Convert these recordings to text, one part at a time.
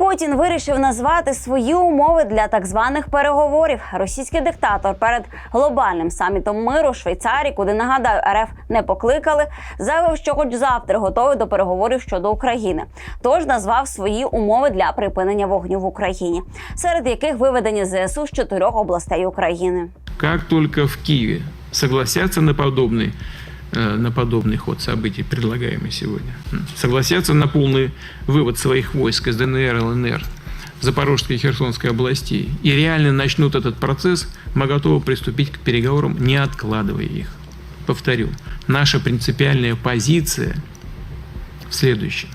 Путін вирішив назвати свої умови для так званих переговорів. Російський диктатор перед глобальним самітом миру Швейцарії, куди нагадаю, РФ не покликали, заявив, що хоч завтра готовий до переговорів щодо України. Тож назвав свої умови для припинення вогню в Україні, серед яких виведення ЗСУ з чотирьох областей України. Как только в Киеве согласятся на подобный, э, на подобный ход событий, предлагаемый сегодня, согласятся на полный вывод своих войск из ДНР, ЛНР, Запорожской и Херсонской областей. И реально начнут этот процесс, мы готовы приступить к переговорам, не откладывая их. Повторю, наша принципиальная позиция в следующем.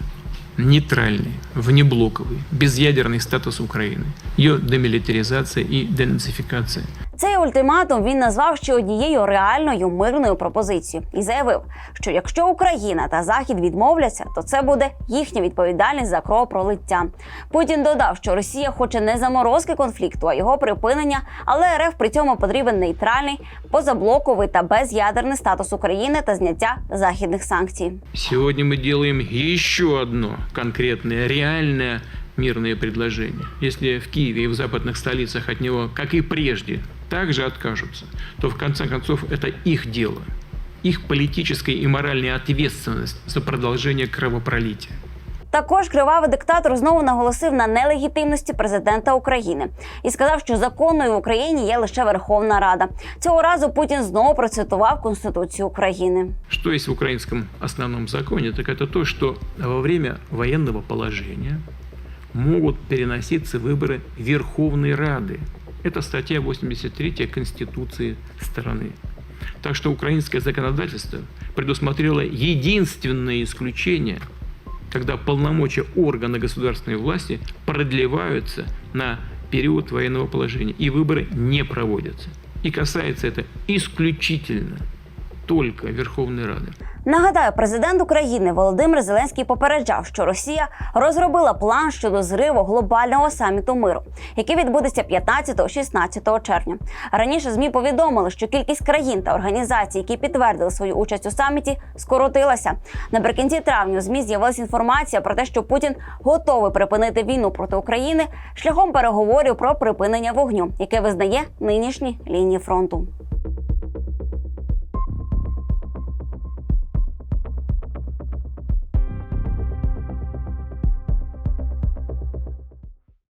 Нейтральный, внеблоковый, безъядерный статус Украины, ее демилитаризация и денацификация – Цей ультиматум він назвав ще однією реальною мирною пропозицією і заявив, що якщо Україна та Захід відмовляться, то це буде їхня відповідальність за кровопролиття. Путін додав, що Росія хоче не заморозки конфлікту, а його припинення, але РФ при цьому потрібен нейтральний, позаблоковий та без'ядерний статус України та зняття західних санкцій. Сегодня мы делаем еще одно конкретное, реальное мирное предложение. Если в Киеве и в западных столицах от него, как и прежде, также откажутся, то в конце концов это их дело, их политическая и моральная ответственность за продолжение кровопролития. Також кривавий диктатор знову наголосив на нелегітимності президента України і сказав, що законною в Україні є лише Верховна Рада. Цього разу Путін знову процитував Конституцію України. Что есть в украинском основном законе, так это то, что во время военного положения могут переноситься выборы Верховной Рады. Это статья 83 Конституции страны. Так что украинское законодательство предусмотрело единственное исключение, когда полномочия органа государственной власти продлеваются на период военного положения, и выборы не проводятся. И касается это исключительно только Верховной Рады. Нагадаю, президент України Володимир Зеленський попереджав, що Росія розробила план щодо зриву глобального саміту миру, який відбудеться 15-16 червня. Раніше змі повідомили, що кількість країн та організацій, які підтвердили свою участь у саміті, скоротилася. Наприкінці травня змі з'явилася інформація про те, що Путін готовий припинити війну проти України шляхом переговорів про припинення вогню, яке визнає нинішні лінії фронту.